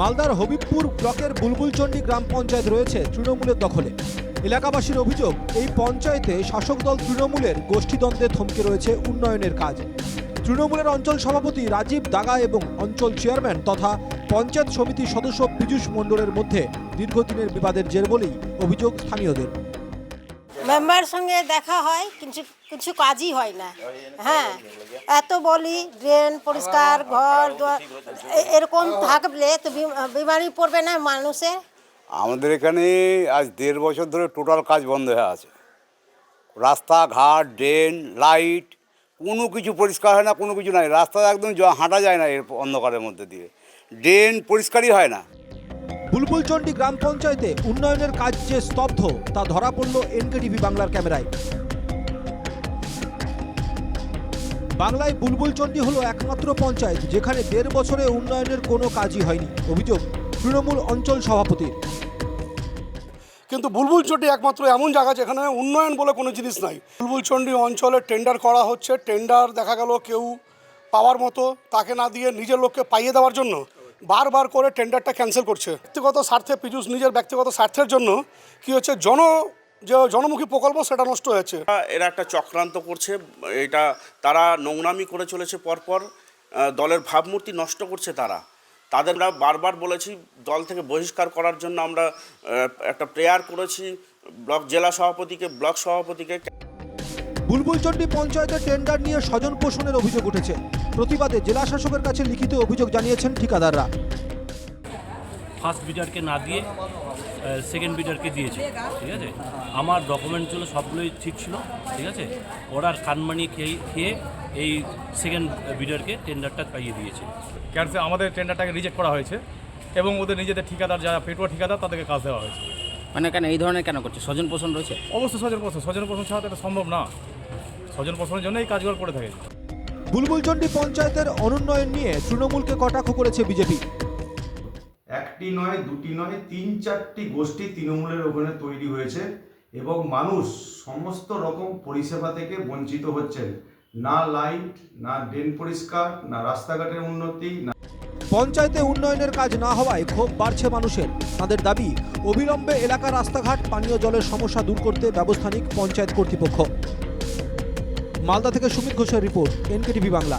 মালদার হবিবপুর ব্লকের বুলবুলচন্ডী গ্রাম পঞ্চায়েত রয়েছে তৃণমূলের দখলে। এলাকাবাসীর অভিযোগ, এই পঞ্চায়েতে শাসক দল তৃণমূলের গোষ্ঠীদ্বন্দ্বে থমকে রয়েছে উন্নয়নের কাজ। তৃণমূলের অঞ্চল সভাপতি রাজীব দাগা এবং অঞ্চল চেয়ারম্যান তথা পঞ্চায়েত সমিতির সদস্য পীযূষ মণ্ডলের মধ্যে দীর্ঘদিনের বিবাদের জের বলেই অভিযোগ স্থানীয়দের। মেম্বার সঙ্গে দেখা হয় কিছু কিছু কাজই হয় না। হ্যাঁ এত বলি ড্রেন পরিষ্কার ঘর দুয়ার এরকম থাকলে তো বিমারি পড়বে না মানুষের? আমাদের এখানে আজ দেড় বছর ধরে টোটাল কাজ বন্ধ হয়ে আছে। রাস্তাঘাট ড্রেন লাইট কোনো কিছু পরিষ্কার হয় না কোনো কিছু নাই। রাস্তা একদম হাঁটা যায় না এর অন্ধকারের মধ্যে দিয়ে। ড্রেন পরিষ্কারই হয় না। বুলবুলচন্ডী গ্রাম পঞ্চায়েতে উন্নয়নের কাজ যে স্তব্ধ, তা ধরা পড়ল এনকেটিভি বাংলার ক্যামেরায়। বাংলায় বুলবুলচন্ডী হলো একমাত্র পঞ্চায়েত যেখানে দেড় বছরে উন্নয়নের কোনো কাজই হয়নি, অভিযোগ তৃণমূল অঞ্চল সভাপতির। কিন্তু বুলবুলচন্ডী একমাত্র এমন জায়গা যেখানে উন্নয়ন বলে কোনো জিনিস নাই। বুলবুলচন্ডী অঞ্চলে টেন্ডার করা হচ্ছে, টেন্ডার দেখা গেল কেউ পাওয়ার মতো, তাকে না দিয়ে নিজের লোককে পাইয়ে দেওয়ার জন্য বারবার করে টেন্ডারটা ক্যান্সেল করছে। ব্যক্তিগত স্বার্থে পীযূষ নিজের ব্যক্তিগত স্বার্থের জন্য কি হচ্ছে, জন, যে জনমুখী প্রকল্প সেটা নষ্ট হয়েছে। এরা একটা চক্রান্ত করছে, এটা তারা নোংরামি করে চলেছে পরপর দলের ভাবমূর্তি নষ্ট করছে তারা। তাদের আমরা বারবার বলেছি, দল থেকে বহিষ্কার করার জন্য আমরা একটা প্রেয়ার করেছি, ব্লক জেলা সভাপতিকে, ব্লক সভাপতিকে। বুলবুলচন্ডী পঞ্চায়েতের টেন্ডার নিয়ে স্বজন পোষণের অভিযোগ উঠেছে। প্রতিবাদে জেলা শাসকের কাছে লিখিত অভিযোগ জানিয়েছেন ঠিকাদাররা। ফার্স্ট বিডারকে না দিয়ে সেকেন্ড বিডারকে দিয়েছে ঠিক আছে? আমার ডকুমেন্টগুলো সবগুলোই ঠিক ছিল ঠিক আছে? ওরা কানমানি খেয়ে খেয়ে এই সেকেন্ড বিডারকে টেন্ডারটা পাইয়ে দিয়েছে। ক্যান্সেল আমাদের টেন্ডারটাকে রিজেক্ট করা হয়েছে এবং ওদের নিজেদের ঠিকাদার যারা পেটুয়া ঠিকাদার তাদেরকে কাজ দেওয়া হয়েছে। মানে কেন এই ধরনের কেন করছে? স্বজন পোষণ রয়েছে? অবশ্যই স্বজন পোষণ। স্বজন পোষণ ছাড়া তো এটা সম্ভব না। স্বজন পোষণের জন্য এই কাজগুলো করে থাকে। বুলবুলচন্ডী পঞ্চায়েতের অনুন্নয়ন নিয়ে তৃণমূলকে কটাক্ষ করেছে বিজেপি। একটি নয় দুটি নয় তিন চারটি গোষ্ঠী তৃণমূলের ওখানে তৈরি হয়েছে এবং মানুষ সমস্ত রকম পরিষেবা থেকে বঞ্চিত হচ্ছেন। না লাইট না ড্রেন পরিষ্কার না রাস্তাঘাটের উন্নতি না পঞ্চায়েতে উন্নয়নের কাজ না হওয়ায় ক্ষোভ বাড়ছে মানুষের। তাদের দাবি, অবিলম্বে এলাকার রাস্তাঘাট, পানীয় জলের সমস্যা দূর করতে ব্যবস্থা নিক পঞ্চায়েত কর্তৃপক্ষ। মালদা থেকে সুমিত ঘোষের রিপোর্ট, এনকেটিভি বাংলা।